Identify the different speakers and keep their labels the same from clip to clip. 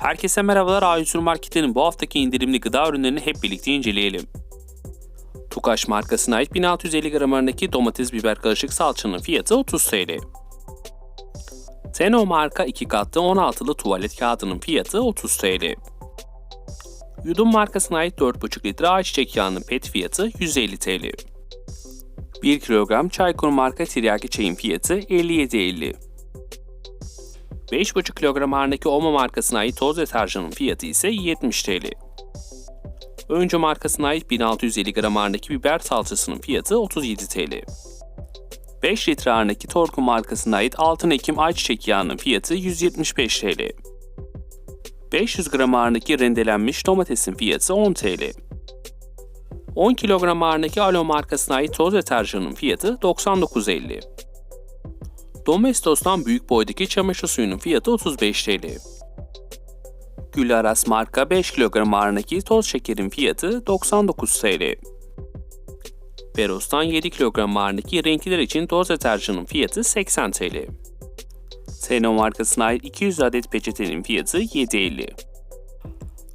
Speaker 1: Herkese merhabalar A100 Market'in bu haftaki indirimli gıda ürünlerini hep birlikte inceleyelim. Tukaş markasına ait 1650 gram arasındaki domates biber karışık salçanın fiyatı 30 TL. Teno marka 2 katlı 16'lı tuvalet kağıdının fiyatı 30 TL. Yudum markasına ait 4,5 litre ayçiçek yağının pet fiyatı 150 TL. 1 kilogram Çaykur marka tiryaki çayın fiyatı 57.50. 5,5 kilogram ağırlığındaki Omo markasına ait toz deterjanın fiyatı ise 70 TL. Öncü markasına ait 1650 gram ağırlığındaki biber salçasının fiyatı 37 TL. 5 litre ağırlığındaki Torku markasına ait Altın Ekim ayçiçek yağının fiyatı 175 TL. 500 gram ağırlığındaki rendelenmiş domatesin fiyatı 10 TL. 10 kilogram ağırlığındaki Alo markasına ait toz deterjanın fiyatı 99.50. Domestos'tan büyük boydaki çamaşır suyunun fiyatı 35 TL. Gülaras marka 5 kilogram ağırlığındaki toz şekerin fiyatı 99 TL. Peros'tan 7 kilogram ağırlığındaki renkliler için toz deterjanın fiyatı 80 TL. Teno markasına ait 200 adet peçetenin fiyatı 7.50.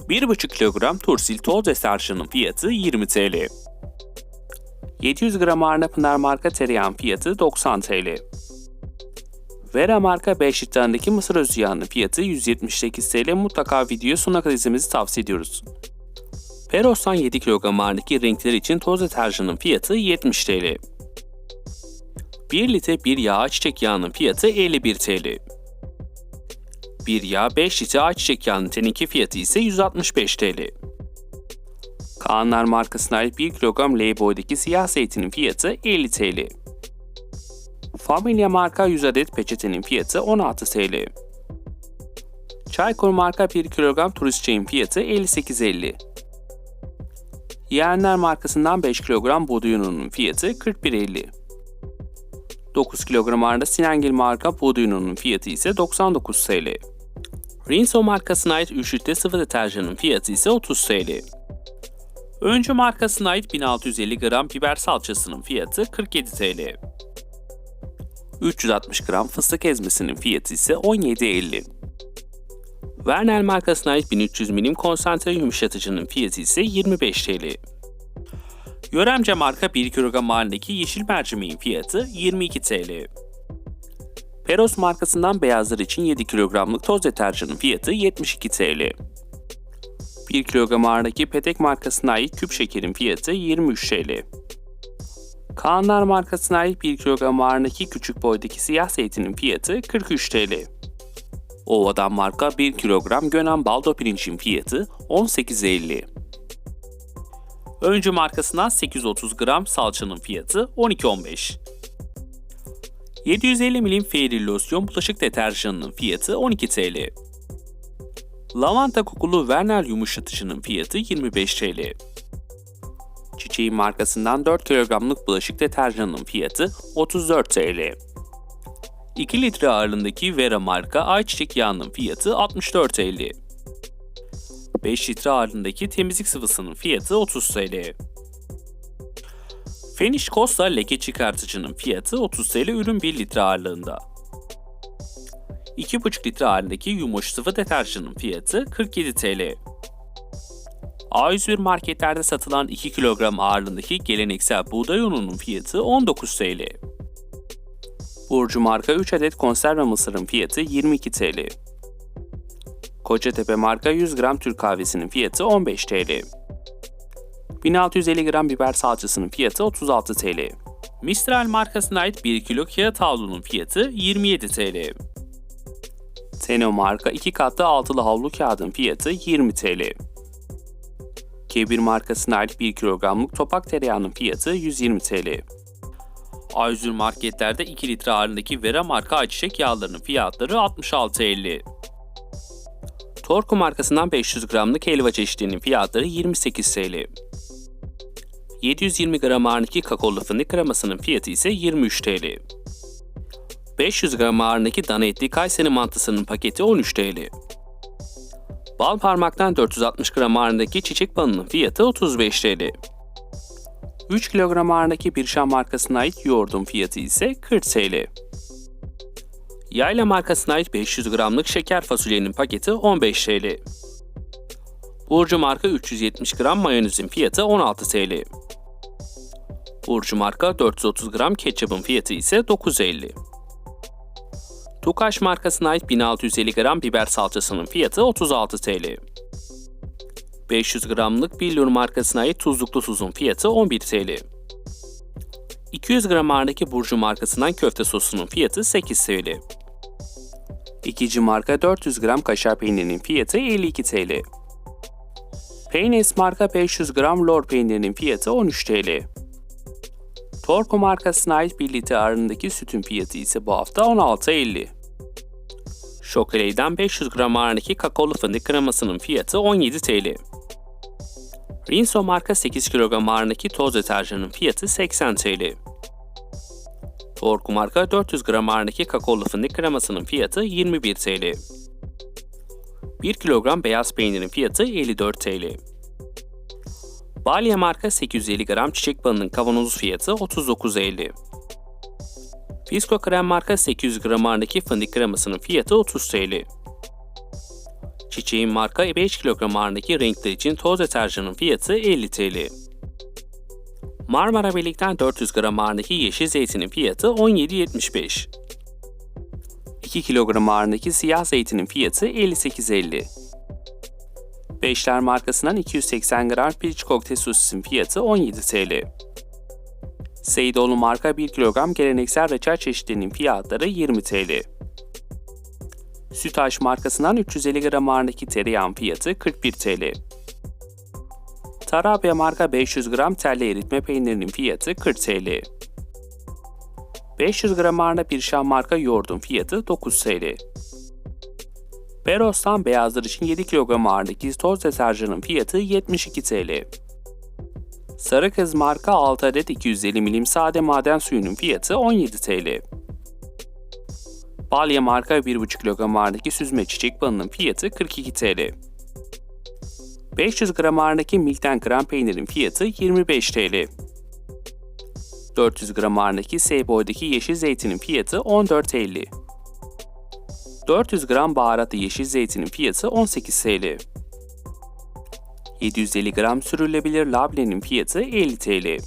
Speaker 1: 1,5 kilogram Tursil toz deterjanın fiyatı 20 TL. 700 gram Arna Pınar marka tereyağın fiyatı 90 TL. Vera marka 5 litreindeki mısır özü yağının fiyatı 178 TL. Mutlaka video sonuna kadar izlemenizi tavsiye ediyoruz. Peros'tan 7 kilogram ağırlığındaki renkler için toz deterjanın fiyatı 70 TL. 1 litre bir yağ ayçiçek yağının fiyatı 51 TL. Bir yağ 5 litre ayçiçek yağının teneki fiyatı ise 165 TL. Kaanlar markasına ait 1 kilogram L boydaki siyah zeytinin fiyatı 50 TL. Familia marka 100 adet peçetenin fiyatı 16 TL. Çaykur marka 1 kilogram turist çayın fiyatı 58.50. Yeğenler markasından 5 kilogram buğday ununun fiyatı 41.50. 9 kilogram ağırlığında Sinengil marka buğday ununun fiyatı ise 99 TL. Rinso markasına ait 3 litre sıvı deterjanın fiyatı ise 30 TL. Öncü markasına ait 1650 gram biber salçasının fiyatı 47 TL. 360 gram fıstık ezmesinin fiyatı ise 17.50. Vernel markasına ait 1300 milim konsantre yumuşatıcının fiyatı ise 25 TL. Yöremce marka 1 kilogram halindeki yeşil mercimeğin fiyatı 22 TL. Peros markasından beyazlar için 7 kilogramlık toz deterjanın fiyatı 72 TL. 1 kilogram ağırlığındaki Petek markasına ait küp şekerin fiyatı 23 TL. Kaanlar markasına ait 1 kilogram ağırlığındaki küçük boydaki siyah zeytinin fiyatı 43 TL. Ova'dan marka 1 kilogram Gönen baldo pirincin fiyatı 18.50. Öncü markasından 830 gram salçanın fiyatı 12.15. 750 milim Fairy losyon bulaşık deterjanının fiyatı 12 TL. Lavanta kokulu Vernel yumuşatıcının fiyatı 25 TL. Çiçeğin markasından 4 kilogramlık bulaşık deterjanının fiyatı 34 TL. 2 litre ağırlığındaki Vera marka ayçiçek yağının fiyatı 64 TL. 5 litre ağırlığındaki temizlik sıvısının fiyatı 30 TL. Finish Costa leke çıkartıcının fiyatı 30 TL ürün 1 litre ağırlığında. 2,5 litre ağırlığındaki yumuş sıvı deterjanın fiyatı 47 TL. A101 marketlerde satılan 2 kilogram ağırlığındaki geleneksel buğday ununun fiyatı 19 TL. Burcu marka 3 adet konserve mısırın fiyatı 22 TL. Kocatepe marka 100 gram Türk kahvesinin fiyatı 15 TL. 1650 gram biber salçasının fiyatı 36 TL. Mistral markasına ait 1 kilo kağıt havlunun fiyatı 27 TL. Teno marka 2 katlı altılı havlu kağıdın fiyatı 20 TL. Kebir markasına ait 1 kilogramlık topak tereyağının fiyatı 120 TL. A101 marketlerde 2 litre ağırlığındaki Vera marka ayçiçek yağlarının fiyatları 66.50. Torku markasından 500 gramlık helva çeşitlerinin fiyatları 28 TL. 720 gram ağırlığındaki kakaolu fındık kremasının fiyatı ise 23 TL. 500 gram ağırlığındaki dana etli Kayseri mantısının paketi 13 TL. Bal parmaktan 460 gram ağırlığındaki çiçek balının fiyatı 35 TL. 3 kilogram ağırlığındaki Birşan markasına ait yoğurdun fiyatı ise 40 TL. Yayla markasına ait 500 gramlık şeker fasulyenin paketi 15 TL. Burcu marka 370 gram mayonezin fiyatı 16 TL. Burcu marka 430 gram ketçapın fiyatı ise 9.50. Tukaş markasına ait 1650 gram biber salçasının fiyatı 36 TL. 500 gramlık Billur markasına ait tuzluklu tuzun fiyatı 11 TL. 200 gram ağırlık Burcu markasından köfte sosunun fiyatı 8 TL. İkinci marka 400 gram kaşar peynirinin fiyatı 52 TL. Peynes marka 500 gram lor peynirinin fiyatı 13 TL. Torku markasına ait 1 litre ağırlığındaki sütün fiyatı ise bu hafta 16.50. Şokoley'den 500 gram ağırlığındaki kakaolu fındık kremasının fiyatı 17 TL. Rinso marka 8 kilogram ağırlığındaki toz deterjanın fiyatı 80 TL. Torku marka 400 gram ağırlığındaki kakaolu fındık kremasının fiyatı 21 TL. 1 kilogram beyaz peynirin fiyatı 54 TL. Balya marka 850 gram çiçek balının kavanoz fiyatı 39.50. Fisco krem marka 800 gram ağırlığındaki fındık kremasının fiyatı 30 TL. Çiçeğin marka 5 kilogram ağırlığındaki renkler için toz deterjanın fiyatı 50 TL. Marmara Birlik'ten 400 gram ağırlığındaki yeşil zeytinin fiyatı 17.75. 2 kilogram ağırlığındaki siyah zeytinin fiyatı 58.50. Beşler markasından 280 gram piliç kokteyl sosisin fiyatı 17 TL. Seydoğlu marka 1 kilogram geleneksel reçel çeşitlerinin fiyatları 20 TL. Sütaş markasından 350 gram ağırlığındaki tereyağın fiyatı 41 TL. Tarabya marka 500 gram terli eritme peynirinin fiyatı 40 TL. 500 gram ağırlığında bir şam marka yoğurdun fiyatı 9 TL. Beros'tan beyazlar için 7 kilogram ağırlığındaki toz deterjanın fiyatı 72 TL. Sarı Kız marka 6 adet 250 milim sade maden suyunun fiyatı 17 TL. Balya marka 1,5 kilogram ağırlığındaki süzme çiçek balının fiyatı 42 TL. 500 gram ağırlığındaki Milten krem peynirin fiyatı 25 TL. 400 gram ağırlığındaki Seyboy'daki yeşil zeytinin fiyatı 14.50. 400 gram baharatlı yeşil zeytinin fiyatı 18 TL. 750 gram sürülebilir labnenin fiyatı 50 TL.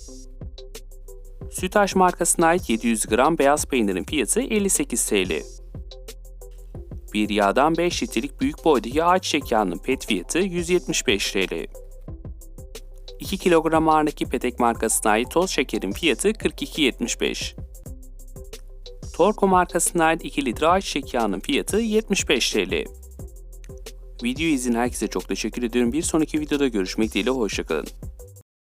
Speaker 1: Sütaş markasına ait 700 gram beyaz peynirin fiyatı 58 TL. Bir yağdan 5 litrelik büyük boydaki ayçiçek yağının pet fiyatı 175 TL. 2 kilogram ağırlığındaki Petek markasına ait toz şekerin fiyatı 42.75. Torco markasına ait 2 litre ayçiçek yağının fiyatı 75 TL. Video izin herkese çok teşekkür ediyorum. Bir sonraki videoda görüşmek dileğiyle hoşçakalın.